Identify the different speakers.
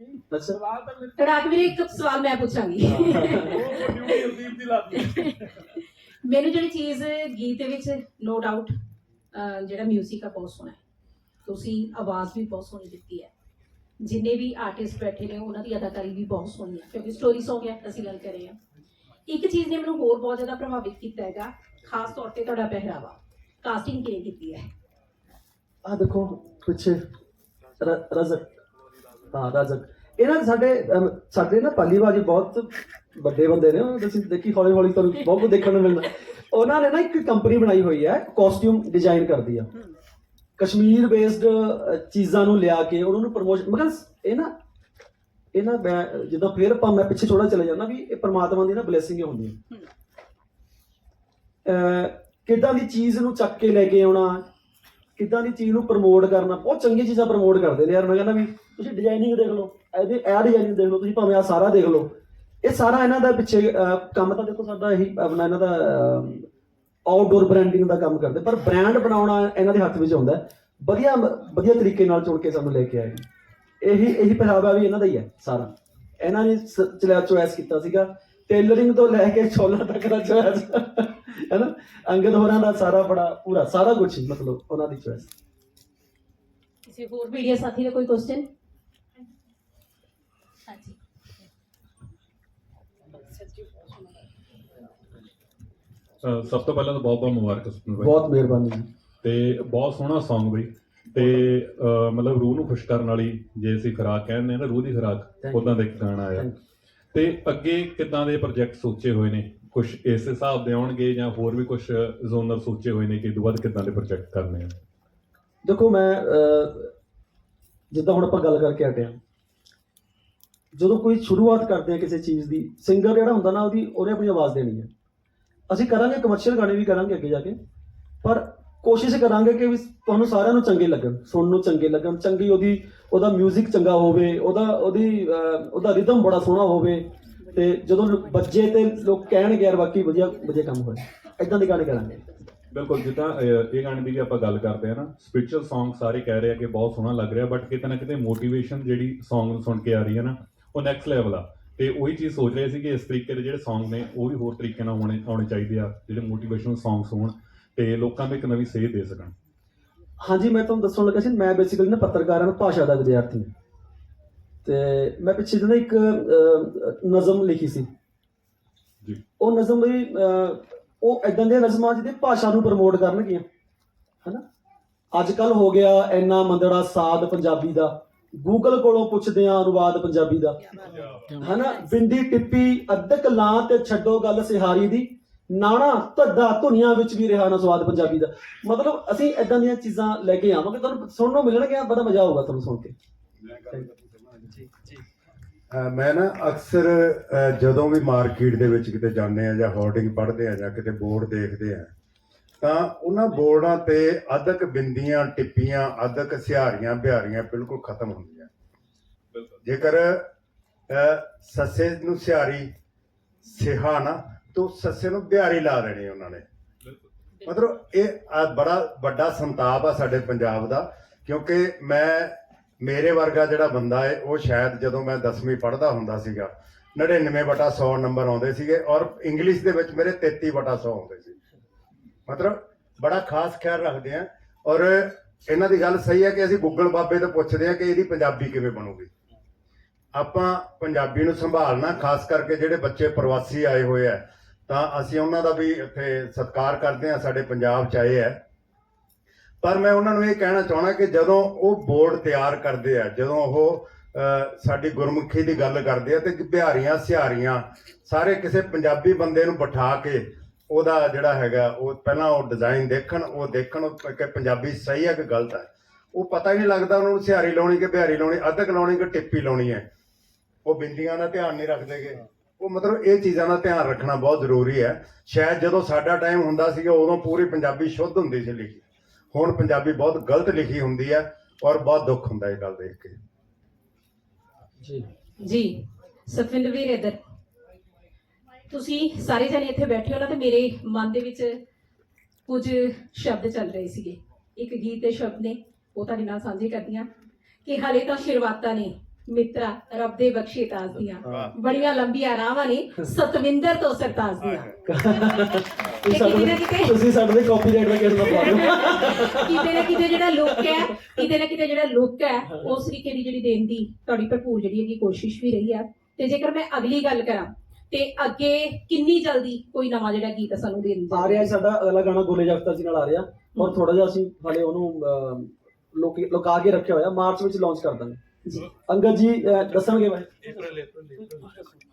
Speaker 1: ਸਵਾਲ ਤਾਂ ਮੇਰੇ
Speaker 2: ਤੜਾਕ ਵੀਰੇ ਇੱਕ ਸਵਾਲ ਮੈਂ ਪੁੱਛਾਂਗੀ।
Speaker 1: ਉਹ ਡਿਊਟੀ ਹਰਦੀਪ ਦੀ ਲੱਗਦੀ
Speaker 2: ਮੈਨੂੰ ਜਿਹੜੀ ਚੀਜ਼ ਗੀਤ ਦੇ ਵਿੱਚ ਨੋ ਡਾਊਟ ਜਿਹੜਾ 뮤직 ਆ ਬਹੁਤ ਸੋਹਣਾ ਹੈ। ਤੁਸੀਂ ਆਵਾਜ਼ ਵੀ ਬਹੁਤ ਸੋਹਣੀ ਦਿੱਤੀ ਹੈ। ਜਿੰਨੇ ਵੀ ਆਰਟਿਸਟ ਬੈਠੇ ਨੇ ਉਹਨਾਂ ਦੀ ਅਦਾਕਾਰੀ ਵੀ ਬਹੁਤ ਸੋਹਣੀ ਹੈ। ਕਿਉਂਕਿ ਸਟੋਰੀ Song ਹੈ ਅਸੀਂ ਗੱਲ ਕਰ ਰਹੇ ਹਾਂ। ਇੱਕ ਚੀਜ਼ ਨੇ ਮੈਨੂੰ ਹੋਰ ਬਹੁਤ ਜ਼ਿਆਦਾ ਪ੍ਰਭਾਵਿਤ ਕੀਤਾ ਹੈਗਾ ਖਾਸ ਤੌਰ ਤੇ ਤੁਹਾਡਾ ਪਹਿਰਾਵਾ। ਕਾਸਟਿੰਗ ਕਿਹਨੇ ਕੀਤੀ ਹੈ?
Speaker 3: ਆ ਦੇਖੋ ਪਿੱਛੇ ਰ- ਰਜ਼ਕ ਹਾਂ ਰਜ਼ਕ ਇਹਨਾਂ ਦੇ ਸਾਡੇ ਅਮ, ਸਾਡੇ ਨਾ ਪਾਲੀਬਾਜੀ ਬਹੁਤ ਵੱਡੇ ਬੰਦੇ ਨੇ ਉਹ ਤੁਸੀਂ ਦੇਖੀ ਹੌਲੀ ਹੌਲੀ ਤੁਹਾਨੂੰ ਬਹੁਤ ਕੁਝ ਦੇਖਣ ਨੂੰ ਮਿਲਦਾ। ਉਹਨਾਂ ਨੇ ਨਾ ਇੱਕ ਕੰਪਨੀ ਬਣਾਈ ਹੋਈ ਹੈ ਕਾਸਟਿਊਮ ਡਿਜ਼ਾਈਨ ਕਰਦੀ ਆ। ਕਸ਼ਮੀਰ ਬੇਸਡ ਚੀਜ਼ਾਂ ਨੂੰ ਲਿਆ ਕੇ ਉਹਨਾਂ ਨੂੰ ਪ੍ਰਮੋਸ਼ਨ ਮਗਰ ਇਹ ਨਾ ਇਹ ਨਾ ਮੈਂ ਜਦੋਂ ਫੇਰ ਆਪਾਂ ਮੈਂ ਪਿੱਛੇ ਥੋੜਾ ਚਲੇ ਜਾਂਦਾ ਵੀ ਇਹ ਪ੍ਰਮਾਤਮਾ ਦੀ ਨਾ ਬਲੇਸਿੰਗ ਹੁੰਦੀ ਹੈ। ਕਿੱਦਾਂ ਦੀ ਚੀਜ਼ ਨੂੰ ਚੱਕ ਕੇ ਲੈ ਕੇ ਆਉਣਾ ਕਿੱਦਾਂ ਦੀ ਚੀਜ਼ ਨੂੰ ਪ੍ਰਮੋਟ ਕਰਨਾ, ਬਹੁਤ ਚੰਗੀ ਚੀਜ਼ਾਂ ਪ੍ਰਮੋਟ ਕਰਦੇ ਨੇ ਯਾਰ, ਮੈਂ ਕਹਿੰਦਾ ਵੀ ਤੁਸੀਂ ਡਿਜ਼ਾਈਨਿੰਗ ਦੇਖ ਲਓ, ਇਹਦੇ, ਇਹ ਡਿਜ਼ਾਈਨਿੰਗ ਦੇਖ ਲਓ, ਤੁਸੀਂ ਭਾਵੇਂ ਆ ਸਾਰਾ ਦੇਖ ਲਓ। ਇਹ ਸਾਰਾ ਇਹਨਾਂ ਦਾ ਪਿੱਛੇ ਕੰਮ ਤਾਂ ਦੇਖੋ ਸਾਡਾ ਇਹੀ, ਆਪਣਾ ਇਹਨਾਂ ਦਾ ਆਊਟਡੋਰ ਬ੍ਰਾਂਡਿੰਗ ਦਾ ਕੰਮ ਕਰਦੇ, ਪਰ ਬ੍ਰਾਂਡ ਬਣਾਉਣਾ ਇਹਨਾਂ ਦੇ ਹੱਥ ਵਿੱਚ ਹੁੰਦਾ ਵਧੀਆ ਵਧੀਆ ਤਰੀਕੇ ਨਾਲ ਚੁਣ ਕੇ ਸਾਨੂੰ ਲੈ ਕੇ ਆਏ। ਇਹੀ ਇਹੀ ਪਹਿਰਾਵਾ ਵੀ ਇਹਨਾਂ ਦਾ ਹੀ ਹੈ, ਸਾਰਾ। ਇਹਨਾਂ ਨੇ ਸ- ਚੋਇਸ ਕੀਤਾ ਸੀਗਾ। ਟੇਲਰਿੰਗ ਤੋਂ ਲੈ ਕੇ ਛੋਲਾ ਤੱਕ ਦਾ ਚੋਇਸ ਹੈ ਨਾ ਅੰਗਦ ਹੋਰਾਂ ਦਾ ਸਾਰਾ ਬੜਾ ਪੂਰਾ ਸਾਰਾ ਕੁਝ ਮਤਲਬ ਉਹਨਾਂ ਦੀ ਚੋਇਸ
Speaker 2: ਕਿਸੇ ਹੋਰ ਮੀਡੀਆ ਸਾਥੀ ਦਾ ਕੋਈ ਕੁਐਸਚਨ ਹਾਂਜੀ।
Speaker 4: ਅਹ ਸਭ ਤੋਂ ਪਹਿਲਾਂ ਤਾਂ ਬਹੁਤ ਬਹੁਤ ਮੁਬਾਰਕ ਸਪਨ ਬਾਈ।
Speaker 3: ਬਹੁਤ ਮਿਹਰਬਾਨੀ ਜੀ।
Speaker 4: ਤੇ ਬਹੁਤ ਸੋਹਣਾ Song ਬਈ। ਤੇ ਮਤਲਬ ਰੂਹ ਨੂੰ ਖੁਸ਼ ਕਰਨ ਵਾਲੀ ਜੇ ਅਸੀਂ ਖੁਰਾਕ ਕਹਿੰਦੇ ਆ ਨਾ ਰੂਹ ਦੀ ਖੁਰਾਕ. ਉਦਾਂ ਦਾ ਇੱਕ ਗਾਣਾ ਆਇਆ। ਤੇ ਅੱਗੇ ਕਿੱਦਾਂ ਦੇ ਪ੍ਰੋਜੈਕਟ ਸੋਚੇ ਹੋਏ ਨੇ? ਕੁਝ ਇਸ ਹਿਸਾਬ ਦੇ ਆਉਣਗੇ ਜਾਂ ਹੋਰ ਵੀ ਕੁਝ ਜ਼ੋਨਰ ਸੋਚੇ ਹੋਏ ਨੇ ਕਿ ਇਹ ਤੋਂ ਬਾਅਦ ਕਿੱਦਾਂ ਦੇ ਪ੍ਰੋਜੈਕਟ ਕਰਨੇ ਆ?
Speaker 3: ਦੇਖੋ, ਮੈਂ ਜਿੱਦਾਂ ਹੁਣ ਆਪਾਂ ਗੱਲ ਕਰਕੇ ਹਟੇ ਹਾਂ। ਜਦੋਂ ਕੋਈ ਸ਼ੁਰੂਆਤ ਕਰਦੇ ਆ ਕਿਸੇ ਚੀਜ਼ ਦੀ ਸਿੰਗਰ ਜਿਹੜਾ ਹੁੰਦਾ ਨਾ, ਉਹਦੀ, ਉਹਨੇ ਆਪਣੀ ਆਵਾਜ਼ ਦੇਣੀ ਹੈ ਅਸੀਂ ਕਰਾਂਗੇ ਕਮਰਸ਼ੀਅਲ ਗਾਣੇ ਵੀ ਕਰਾਂਗੇ ਅੱਗੇ ਜਾ ਕੇ, ਪਰ ਕੋਸ਼ਿਸ਼ ਕਰਾਂਗੇ ਕਿ ਵੀ ਤੁਹਾਨੂੰ ਸਾਰਿਆਂ ਨੂੰ ਚੰਗੇ ਲੱਗਣ, ਸੁਣਨ ਨੂੰ ਚੰਗੇ ਲੱਗਣ, ਚੰਗੀ ਉਹਦੀ, ਉਹਦਾ 뮤직 ਚੰਗਾ ਹੋਵੇ, ਉਹਦਾ, ਉਹਦੀ ਉਹਦਾ ਰਿਦਮ ਬੜਾ ਸੋਹਣਾ ਹੋਵੇ ਤੇ ਜਦੋਂ ਬੱਜੇ ਤੇ ਲੋਕ ਕਹਿਣਗੇ, ਯਾਰ ਬਾਕੀ ਵਧੀਆ ਵਧੀਆ ਕੰਮ ਹੋਇਆ। ਇਦਾਂ ਦੇ ਗਾਣੇ ਕਰਾਂਗੇ।
Speaker 4: ਬਿਲਕੁਲ, ਜਿੱਦਾਂ ਇਹ ਗਾਣੇ ਦੀ ਵੀ ਆਪਾਂ ਗੱਲ ਕਰਦੇ ਆ ਨਾ ਸਪਿਰਚੁਅਲ Song ਸਾਰੇ ਕਹਿ ਰਹੇ ਆ ਕਿ ਬਹੁਤ ਸੋਹਣਾ ਲੱਗ ਰਿਹਾ ਬਟ ਕਿਤੇ ਨਾ ਕਿਤੇ ਮੋਟੀਵੇਸ਼ਨ ਜਿਹੜੀ Song ਨੂੰ ਸੁਣ ਕੇ ਆ ਰਹੀ ਹੈ ਨਾ, ਉਹ ਨੈਕਸਟ ਲੈਵਲ ਆ। ਤੇ ਉਹੀ ਚੀਜ਼ ਸੋਚ ਰਹੇ ਸੀ ਕਿ ਇਸ ਤਰੀਕੇ ਦੇ ਜਿਹੜੇ Song ਨੇ, ਉਹ ਵੀ ਹੋਰ ਤਰੀਕੇ ਨਾਲ ਹੋਣੇ, ਆਉਣੇ ਚਾਹੀਦੇ ਆ, ਜਿਹੜੇ ਮੋਟੀਵੇਸ਼ਨਲ Songs ਹੋਣ। ਤੇ ਲੋਕਾਂ ਨੂੰ ਇੱਕ ਨਵੀਂ ਸੇਧ ਦੇ ਸਕਣ।
Speaker 3: ਹਾਂਜੀ ਮੈਂ ਤੁਹਾਨੂੰ ਦੱਸਣ ਲੱਗਾ ਸੀ ਮੈਂ ਬੇਸਿਕਲੀ ਨਾ ਪੱਤਰਕਾਰਾਂ ਨੂੰ ਭਾਸ਼ਾ ਦਾ ਵਿਦਿਆਰਥੀ ਹਾਂ। ਤੇ ਮੈਂ ਪਿੱਛੇ ਜਿਹੇ ਨਾ ਇੱਕ ਨਜ਼ਮ ਲਿਖੀ ਸੀ।
Speaker 4: ਜੀ।
Speaker 3: ਉਹ ਨਜ਼ਮ ਵੀ ਉਹ ਇਦਾਂ ਦੇ ਨਜ਼ਮਾਂ ਜਿਹਦੇ ਭਾਸ਼ਾ ਨੂੰ ਪ੍ਰਮੋਟ ਕਰਨਗੀਆਂ ਹਨਾ? ਅੱਜ ਕੱਲ ਹੋ ਗਿਆ ਇੰਨਾ ਮੰਦੜਾ ਸਾਦ ਪੰਜਾਬੀ ਦਾ। ਗੂਗਲ ਕੋਲੋਂ ਪੁੱਛਦੇ ਆ ਅਨੁਵਾਦ ਪੰਜਾਬੀ ਦਾ। ਹਨਾ? ਬਿੰਦੀ ਟਿੱਪੀ ਅੱਧਕ ਲਾਂ ਤੇ ਛੱਡੋ ਗੱਲ ਸਿਹਾਰੀ ਦੀ। ਨਾਣਾ ਧੱਦਾ ਧੁਨੀਆਂ ਵਿੱਚ ਵੀ ਰਿਹਾ ਨਾ ਸਵਾਦ ਪੰਜਾਬੀ ਦਾ। ਮਤਲਬ ਅਸੀਂ ਇਦਾਂ ਦੀਆਂ ਚੀਜ਼ਾਂ ਲੈ ਕੇ ਆਵਾਂਗੇ ਤੁਹਾਨੂੰ ਸੁਣਨ ਨੂੰ ਮਿਲਣਗੀਆਂ ਬੜਾ ਮਜ਼ਾ ਆਊਗਾ ਤੁਹਾਨੂੰ ਸੁਣ ਕੇ।
Speaker 5: ਮੈਂ ਨਾ ਅਕਸਰ ਜਦੋਂ ਵੀ ਮਾਰਕੀਟ ਦੇ ਵਿੱਚ ਕਿਤੇ ਜਾਂਦੇ ਆ ਜਾਂ ਹੋਰਡਿੰਗ ਪੜ੍ਹਦੇ ਆ ਜਾਂ ਕਿਤੇ ਬੋਰਡ ਦੇਖਦੇ ਆ ਤਾਂ ਉਹਨਾਂ ਬੋਰਡਾਂ ਤੇ ਅਧਕ ਬਿੰਦੀਆਂ ਟਿੱਪੀਆਂ ਅਧਕ ਸਿਹਾਰੀਆਂ ਬਿਹਾਰੀਆਂ ਬਿਲਕੁਲ ਖਤਮ ਹੁੰਦੀਆਂ। ਜੇਕਰ ਸੱਸੇ ਨੂੰ ਸਿਹਾਰੀ ਸਿਹਾ ਨਾ ਤੋਂ ਸੱਸੇ ਨੂੰ ਬਿਹਾਰੀ ਲਾ ਦੇਣੀ ਉਹਨਾਂ ਨੇ। ਮਤਲਬ ਇਹ ਆ ਬੜਾ ਵੱਡਾ ਸੰਤਾਪ ਆ ਸਾਡੇ ਪੰਜਾਬ ਦਾ ਕਿਉਂਕਿ ਮੈਂ ਮੇਰੇ ਵਰਗਾ ਜਿਹੜਾ ਬੰਦਾ ਹੈ ਉਹ ਸ਼ਾਇਦ ਜਦੋਂ ਮੈਂ 10ਵੀਂ ਪੜ੍ਹਦਾ ਹੁੰਦਾ ਸੀਗਾ 99 ਬਟਾ 100 ਨੰਬਰ ਆਉਂਦੇ ਸੀਗੇ ਔਰ ਇੰਗਲਿਸ਼ ਦੇ ਵਿੱਚ ਮੇਰੇ 33 ਬਟਾ 100 ਆਉਂਦੇ ਸੀ। ਮਤਲਬ ਬੜਾ ਖਾਸ ਖਿਆਲ ਰੱਖਦੇ ਆ ਔਰ ਇਹਨਾਂ ਦੀ ਗੱਲ ਸਹੀ ਹੈ ਕਿ ਅਸੀਂ ਗੂਗਲ ਬਾਬੇ ਤੋਂ ਪੁੱਛਦੇ ਆ ਕਿ ਇਹਦੀ ਪੰਜਾਬੀ ਕਿਵੇਂ ਬਣੂਗੀ। ਆਪਾਂ ਪੰਜਾਬੀ ਨੂੰ ਸੰਭਾਲਣਾ ਖਾਸ ਕਰਕੇ ਜਿਹੜੇ ਬੱਚੇ ਪ੍ਰਵਾਸੀ ਆਏ ਹੋਏ ਆ ਤਾਂ ਅਸੀਂ ਉਹਨਾਂ ਦਾ ਵੀ ਇੱਥੇ ਸਤਿਕਾਰ ਕਰਦੇ ਹਾਂ, ਸਾਡੇ ਪੰਜਾਬ ਚ ਆਏ ਹੈ। ਪਰ ਮੈਂ ਉਹਨਾਂ ਨੂੰ ਇਹ ਕਹਿਣਾ ਚਾਹਣਾ ਕਿ ਜਦੋਂ ਉਹ ਬੋਰਡ ਤਿਆਰ ਕਰਦੇ ਆ, ਜਦੋਂ ਉਹ ਸਾਡੀ ਗੁਰਮੁਖੀ ਦੀ ਗੱਲ ਕਰਦੇ ਆ ਤੇ ਬਿਹਾਰੀਆਂ, ਸਿਹਾਰੀਆਂ, ਸਾਰੇ ਕਿਸੇ ਪੰਜਾਬੀ ਬੰਦੇ ਨੂੰ ਬਿਠਾ ਕੇ ਉਹਦਾ ਜਿਹੜਾ ਹੈਗਾ, ਉਹ ਪਹਿਲਾਂ ਉਹ ਡਿਜ਼ਾਈਨ ਦੇਖਣ, ਉਹ ਦੇਖਣ ਕਿ ਪੰਜਾਬੀ ਸਹੀ ਹੈ ਕਿ ਗਲਤ ਹੈ ਉਹ ਪਤਾ ਹੀ ਨਹੀਂ ਲੱਗਦਾ ਉਹਨਾਂ ਨੂੰ ਸਿਹਾਰੀ ਲਾਉਣੀ ਕਿ ਬਿਹਾਰੀ ਲਾਉਣੀ ਅਧਕ ਲਾਉਣੀ ਕਿ ਟਿੱਪੀ ਲਾਉਣੀ ਹੈ। ਉਹ ਬਿੰਦੀਆਂ ਦਾ ਧਿਆਨ ਨਹੀਂ ਰੱਖਦੇਗੇ ਉਹ ਮਤਲਬ ਇਹ ਚੀਜ਼ਾਂ ਦਾ ਧਿਆਨ ਰੱਖਣਾ ਬਹੁਤ ਜ਼ਰੂਰੀ ਹੈ। ਸ਼ਾਇਦ ਜਦੋਂ ਸਾਡਾ ਟਾਈਮ ਹੁੰਦਾ ਸੀਗਾ ਉਦੋਂ ਪੂਰੀ ਪੰਜਾਬੀ ਸ਼ੁੱਧ ਹੁੰਦੀ ਸੀ ਲਿਖੀ। ਹੁਣ ਪੰਜਾਬੀ ਬਹੁਤ ਗਲਤ ਲਿਖੀ ਹੁੰਦੀ ਹੈ ਔਰ ਬਹੁਤ ਦੁੱਖ ਹੁੰਦਾ ਇਹ ਗੱਲ ਦੇਖ ਕੇ।
Speaker 3: ਜੀ।
Speaker 2: ਜੀ ਸਤਵਿੰਦਰ ਵੀਰ ਇੱਧਰ। ਤੁਸੀਂ ਸਾਰੇ ਜਣੇ ਇੱਥੇ ਬੈਠੇ ਹੋ ਨਾ ਤੇ ਮੇਰੇ ਮਨ ਦੇ ਵਿੱਚ ਕੁਝ ਸ਼ਬਦ ਚੱਲ ਰਹੇ ਸੀਗੇ। ਇੱਕ ਗੀਤ ਦੇ ਸ਼ਬਦ ਨੇ ਉਹ ਤੁਹਾਡੇ ਨਾਲ ਸਾਂਝੇ ਕਰਦੀਆਂ ਕਿ ਹਾਲੇ ਤਾਂ ਸ਼ੁਰੂਆਤਾਂ ਨੇ। ਮਿੱਤਰਾ ਰੱਬ ਦੇ ਬਖਸ਼ੇ ਤਾਜ ਦੀਆਂ।
Speaker 3: ਹਾਂ।
Speaker 2: ਬੜੀਆਂ ਲੰਬੀਆਂ ਰਾਵਾਂ ਨੇ ਸਤਵਿੰਦਰ ਤੋਂ ਸਰਤਾਜ ਦੀਆਂ।
Speaker 3: ਤੁਸੀਂ ਸਾਡੇ ਤੁਸੀਂ ਸਾਡੇ ਦੇ ਕਾਪੀਰਾਈਟ ਦਾ ਕੇਸ ਨਾ ਪਾ ਦਿਓ।
Speaker 2: ਕਿਤੇ ਨਾ ਕਿਤੇ ਜਿਹੜਾ ਲੁੱਕ ਹੈ ਕਿਤੇ ਨਾ ਕਿਤੇ ਜਿਹੜਾ ਲੁੱਕ ਹੈ ਉਸ ਤਰੀਕੇ ਦੀ ਜਿਹੜੀ ਦੇਣ ਦੀ ਤੁਹਾਡੀ ਭਰਪੂਰ ਜਿਹੜੀ ਹੈਗੀ ਕੋਸ਼ਿਸ਼ ਵੀ ਰਹੀ ਹੈ। ਤੇ ਜੇਕਰ ਮੈਂ ਅਗਲੀ ਗੱਲ ਕਰਾਂ ਤੇ ਅੱਗੇ ਕਿੰਨੀ ਜਲਦੀ ਕੋਈ ਨਵਾਂ ਜਿਹੜਾ ਗੀਤ ਸਾਨੂੰ ਦੇਣ
Speaker 3: ਆ ਰਿਹਾ ਸਾਡਾ ਅਗਲਾ ਗਾਣਾ ਗੋਲੇ ਜਗਤਾ ਜੀ ਨਾਲ ਆ ਰਿਹਾ। ਔਰ ਥੋੜਾ ਜਿਹਾ ਅਸੀਂ ਹਾਲੇ ਉਹਨੂੰ ਲੋਕੀ ਲੁਕਾ ਕੇ ਰੱਖਿਆ ਹੋਇਆ। ਮਾਰਚ ਵਿੱਚ ਲਾਂਚ ਕਰ ਦਾਂਗੇ। ਅੰਗਦ ਜੀ ਅਹ, ਦੱਸਣਗੇ ਬਾਈ
Speaker 1: ਅਪ੍ਰੈਲ ਅਪ੍ਰੈਲ